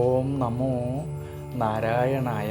ഓം നമോ നാരായണായ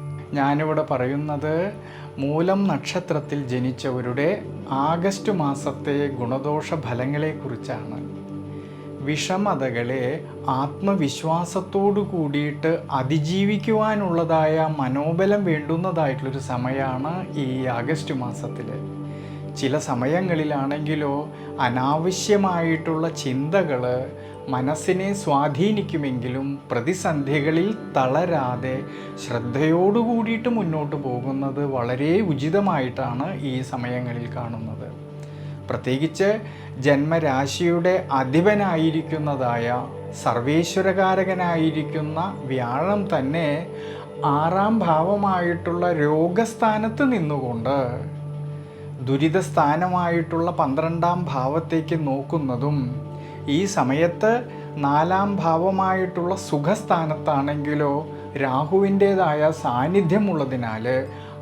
ഞാനിവിടെ പറയുന്നത് മൂലം നക്ഷത്രത്തിൽ ജനിച്ചവരുടെ ആഗസ്റ്റ് മാസത്തെ ഗുണദോഷ ഫലങ്ങളെക്കുറിച്ചാണ് വിഷമതകളെ ആത്മവിശ്വാസത്തോടു കൂടിയിട്ട് അതിജീവിക്കുവാനുള്ളതായ മനോബലം വേണ്ടുന്നതായിട്ടുള്ളൊരു സമയമാണ് ഈ ആഗസ്റ്റ് മാസത്തിൽ ചില സമയങ്ങളിലാണെങ്കിലോ അനാവശ്യമായിട്ടുള്ള ചിന്തകൾ മനസ്സിനെ സ്വാധീനിക്കുമെങ്കിലും പ്രതിസന്ധികളിൽ തളരാതെ ശ്രദ്ധയോടുകൂടിയിട്ട് മുന്നോട്ട് പോകുന്നത് വളരെ ഉചിതമായിട്ടാണ് ഈ സമയങ്ങളിൽ കാണുന്നത്. പ്രത്യേകിച്ച് ജന്മരാശിയുടെ അധിപനായിരിക്കുന്നതായ സർവേശ്വരകാരകനായിരിക്കുന്ന വ്യാഴം തന്നെ ആറാം ഭാവമായിട്ടുള്ള രോഗസ്ഥാനത്ത് നിന്നുകൊണ്ട് ദുരിതസ്ഥാനമായിട്ടുള്ള പന്ത്രണ്ടാം ഭാവത്തേക്ക് നോക്കുന്നതും ഈ സമയത്ത് നാലാം ഭാവമായിട്ടുള്ള സുഖസ്ഥാനത്താണെങ്കിലോ രാഹുവിന്റേതായ സാന്നിധ്യമുള്ളതിനാൽ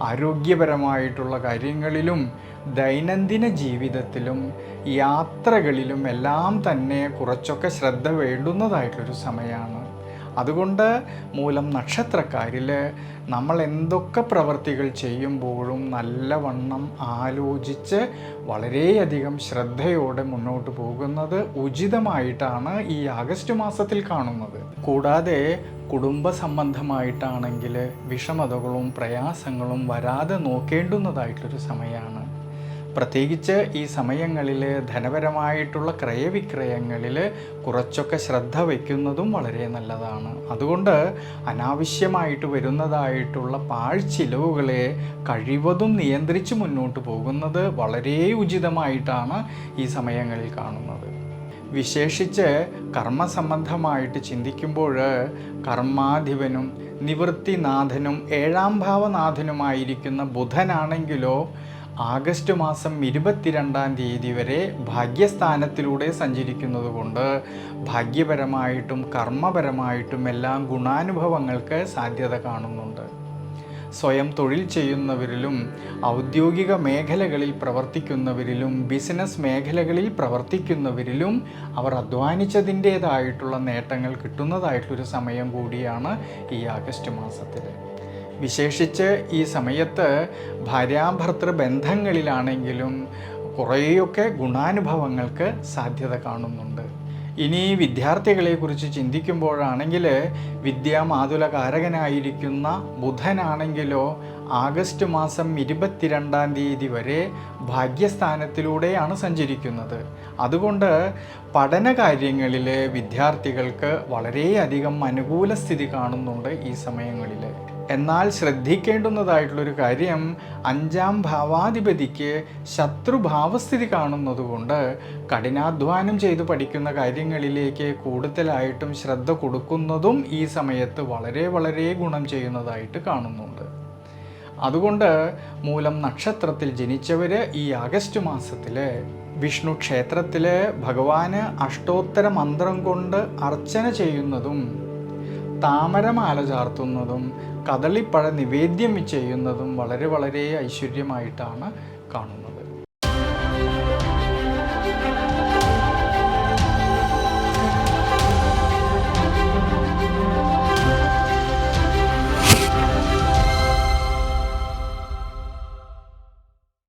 ആരോഗ്യപരമായിട്ടുള്ള കാര്യങ്ങളിലും ദൈനംദിന ജീവിതത്തിലും യാത്രകളിലും എല്ലാം തന്നെ കുറച്ചൊക്കെ ശ്രദ്ധ വേണ്ടുന്നതായിട്ടൊരു സമയമാണ്. അതുകൊണ്ട് മൂലം നക്ഷത്രക്കാരിൽ നമ്മൾ എന്തൊക്കെ പ്രവർത്തികൾ ചെയ്യുമ്പോഴും നല്ലവണ്ണം ആലോചിച്ച് വളരെയധികം ശ്രദ്ധയോടെ മുന്നോട്ട് പോകുന്നത് ഉചിതമായിട്ടാണ് ഈ ആഗസ്റ്റ് മാസത്തിൽ കാണുന്നത്. കൂടാതെ കുടുംബ സംബന്ധമായിട്ടാണെങ്കിൽ വിഷമതകളും പ്രയാസങ്ങളും വരാതെ നോക്കേണ്ടുന്നതായിട്ടൊരു സമയമാണ് പ്രത്യേകിച്ച് ഈ സമയങ്ങളിൽ ധനപരമായിട്ടുള്ള ക്രയവിക്രയങ്ങളിൽ കുറച്ചൊക്കെ ശ്രദ്ധ വയ്ക്കുന്നതും വളരെ നല്ലതാണ്. അതുകൊണ്ട് അനാവശ്യമായിട്ട് വരുന്നതായിട്ടുള്ള പാഴ്ചിലവുകളെ കഴിവതും നിയന്ത്രിച്ച് മുന്നോട്ട് പോകുന്നത് വളരെ ഉചിതമായിട്ടാണ് ഈ സമയങ്ങളിൽ കാണുന്നത്. വിശേഷിച്ച് കർമ്മസംബന്ധമായിട്ട് ചിന്തിക്കുമ്പോൾ കർമാധിപനും നിവൃത്തിനാഥനും ഏഴാം ഭാവനാഥനുമായിരിക്കുന്ന ബുധനാണെങ്കിലോ ആഗസ്റ്റ് മാസം ഇരുപത്തിരണ്ടാം തീയതി വരെ ഭാഗ്യസ്ഥാനത്തിലൂടെ സഞ്ചരിക്കുന്നത് കൊണ്ട് ഭാഗ്യപരമായിട്ടും കർമ്മപരമായിട്ടും എല്ലാം ഗുണാനുഭവങ്ങൾക്ക് സാധ്യത കാണുന്നുണ്ട്. സ്വയം തൊഴിൽ ചെയ്യുന്നവരിലും ഔദ്യോഗിക മേഖലകളിൽ പ്രവർത്തിക്കുന്നവരിലും ബിസിനസ് മേഖലകളിൽ പ്രവർത്തിക്കുന്നവരിലും അവർ അധ്വാനിച്ചതിന്റേതായിട്ടുള്ള നേട്ടങ്ങൾ കിട്ടുന്നതായിട്ടൊരു സമയം കൂടിയാണ് ഈ ആഗസ്റ്റ് മാസത്തിൽ വിശേഷിച്ച് ഈ സമയത്ത് ഭാര്യാഭർത്തൃ ബന്ധങ്ങളിലാണെങ്കിലും കുറേയൊക്കെ ഗുണാനുഭവങ്ങൾക്ക് സാധ്യത കാണുന്നുണ്ട്. ഇനി വിദ്യാർത്ഥികളെക്കുറിച്ച് ചിന്തിക്കുമ്പോഴാണെങ്കിൽ വിദ്യാമാതുലകാരകനായിരിക്കുന്ന ബുധനാണെങ്കിലോ ആഗസ്റ്റ് മാസം ഇരുപത്തിരണ്ടാം തീയതി വരെ ഭാഗ്യസ്ഥാനത്തിലൂടെയാണ് സഞ്ചരിക്കുന്നത്. അതുകൊണ്ട് പഠനകാര്യങ്ങളിൽ വിദ്യാർത്ഥികൾക്ക് വളരെയധികം അനുകൂല സ്ഥിതി കാണുന്നുണ്ട് ഈ സമയങ്ങളിൽ. എന്നാൽ ശ്രദ്ധിക്കേണ്ടുന്നതായിട്ടുള്ളൊരു കാര്യം അഞ്ചാം ഭാവാധിപതിക്ക് ശത്രുഭാവസ്ഥിതി കാണുന്നതുകൊണ്ട് കഠിനാധ്വാനം ചെയ്ത് പഠിക്കുന്ന കാര്യങ്ങളിലേക്ക് കൂടുതലായിട്ടും ശ്രദ്ധ കൊടുക്കുന്നതും ഈ സമയത്ത് വളരെ വളരെ ഗുണം ചെയ്യുന്നതായിട്ട് കാണുന്നുണ്ട്. അതുകൊണ്ട് മൂലം നക്ഷത്രത്തിൽ ജനിച്ചവർ ഈ ആഗസ്റ്റ് മാസത്തിൽ വിഷ്ണു ക്ഷേത്രത്തിൽ ഭഗവാന് അഷ്ടോത്തര മന്ത്രം കൊണ്ട് അർച്ചന ചെയ്യുന്നതും താമരമാല ചാർത്തുന്നതും കദളിപ്പഴ നിവേദ്യം ചെയ്യുന്നതും വളരെ വളരെ ഐശ്വര്യമായിട്ടാണ് കാണുന്നത്.